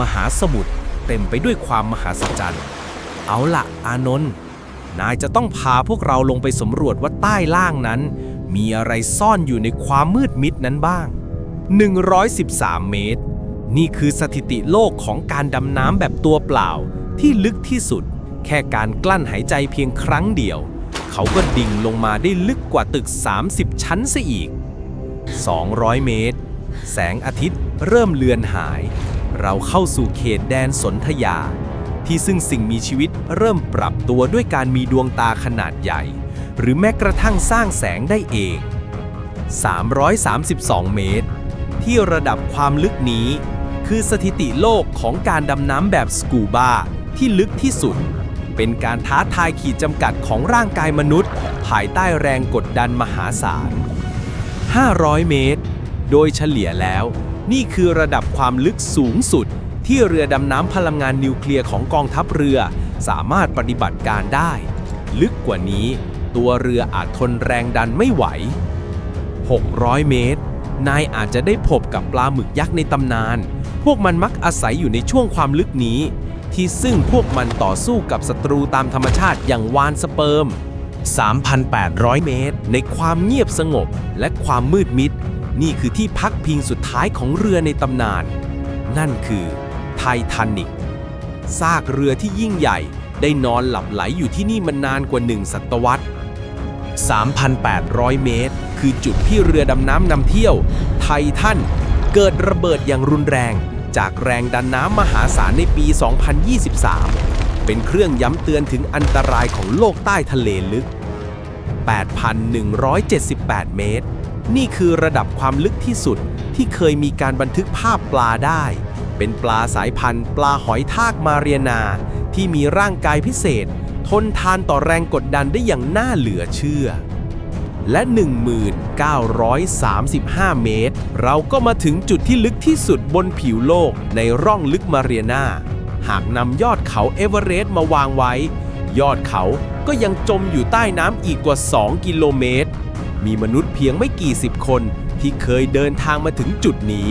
มหาสมุทรเต็มไปด้วยความมหัศจรรย์ เอาละอานนท์ นายจะต้องพาพวกเราลงไปสำรวจว่าใต้ล่างนั้น มีอะไรซ่อนอยู่ในความมืดมิดนั้นบ้าง 113 เมตร นี่คือสถิติโลกของการดำน้ำแบบตัวเปล่าที่ลึกที่สุด แค่การกลั้นหายใจเพียงครั้งเดียว เขาก็ดิ่งลงมาได้ลึกกว่าตึก 30 ชั้นซะอีก 200 เมตร แสงอาทิตย์เริ่มเลือนหาย เราเข้าสู่เขตแดนสนธยา ที่ซึ่งสิ่งมีชีวิตเริ่มปรับตัวด้วยการมีดวงตาขนาดใหญ่ หรือแม้กระทั่งสร้างแสงได้เอง 332 เมตร ที่ระดับความลึกนี้ คือสถิติโลกของการดำน้ำแบบสกูบาที่ลึกที่สุด เป็นการท้าทายขีดจำกัดของร่างกายมนุษย์ ภายใต้แรงกดดันมหาศาล 500 เมตร โดยเฉลี่ยแล้ว นี่คือระดับความลึกสูงสุด ที่เรือดำน้ำพลังงานนิวเคลียร์ของกองทัพเรือ สามารถปฏิบัติการได้ ลึกกว่านี้ ตัวเรืออาจทนแรงดันไม่ไหว 600 เมตร นายอาจจะได้พบกับปลาหมึกยักษ์ในตำนาน พวกมันมักอาศัยอยู่ในช่วงความลึกนี้ ที่ซึ่งพวกมันต่อสู้กับศัตรูตามธรรมชาติอย่างวานสเปิร์ม3,800 เมตร ในความเงียบสงบและความมืดมิด นี่คือที่พักพิงสุดท้ายของเรือในตำนาน นั่นคือไททานิกซากเรือที่ยิ่งใหญ่ได้นอนหลับไหลอยู่ที่นี่มานานกว่าหนึ่งศตวรรษ 3,800 เมตร คือจุดที่เรือดำน้ำนำเที่ยว ไททันเกิดระเบิดอย่างรุนแรง จากแรงดันน้ำมหาศาลในปี 2023 เป็นเครื่องย้ำเตือนถึงอันตรายของโลกใต้ทะเลลึก 8,178 เมตร นี่คือระดับความลึกที่สุดที่เคยมีการบันทึกภาพปลาได้ เป็นปลาสายพันธุ์ ปลาหอยทากมาเรียนา ที่มีร่างกายพิเศษ ทนทานต่อแรงกดดันได้อย่างน่าเหลือเชื่อ และ 1935 เมตร เราก็มาถึงจุดที่ลึกที่สุดบนผิวโลกในร่องลึกมาเรียนา หากนำยอดเขาเอเวอเรสต์มาวางไว้ ยอดเขาก็ยังจมอยู่ใต้น้ำอีกกว่า 2 กิโลเมตร มีมนุษย์เพียงไม่กี่สิบคนที่เคยเดินทางมาถึงจุดนี้